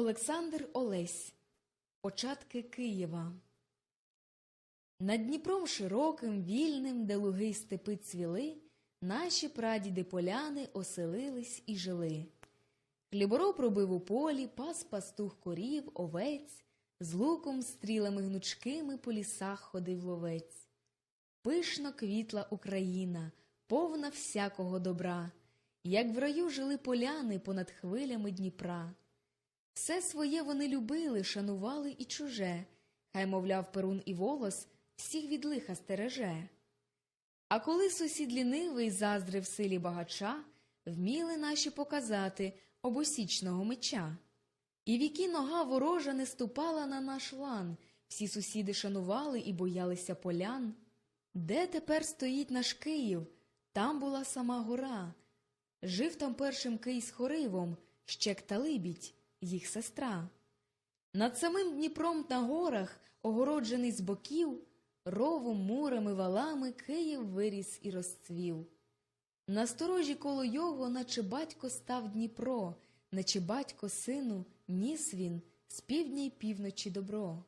Олександр Олесь Початки Києва Над Дніпром широким, вільним, де луги степи цвіли, наші прадіди поляни оселились і жили. Хлібороб робив у полі, пас пастух корів, овець, з луком, стрілами гнучкими по лісах ходив ловець. Пишно квітла Україна, повна всякого добра, як в раю жили поляни понад хвилями Дніпра. Все своє вони любили, шанували і чуже, хай, мовляв, перун і волос всіх від лиха стереже. А коли сусід лінивий заздрив силі багача, вміли наші показати обосічного меча. І віки нога ворожа не ступала на наш лан, всі сусіди шанували і боялися полян. Де тепер стоїть наш Київ? Там була сама гора. Жив там першим Кий з Хоривом, Щек та Либідь, їх сестра. Над самим Дніпром на горах, огороджений з боків, ровом, мурами, валами Київ виріс і розцвів. На сторожі коло його, наче батько став Дніпро, наче батько сину ніс він з півдня й півночі добро.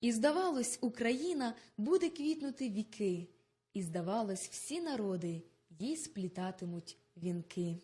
І здавалось, Україна буде квітнути віки, і здавалось, всі народи їй сплітатимуть вінки.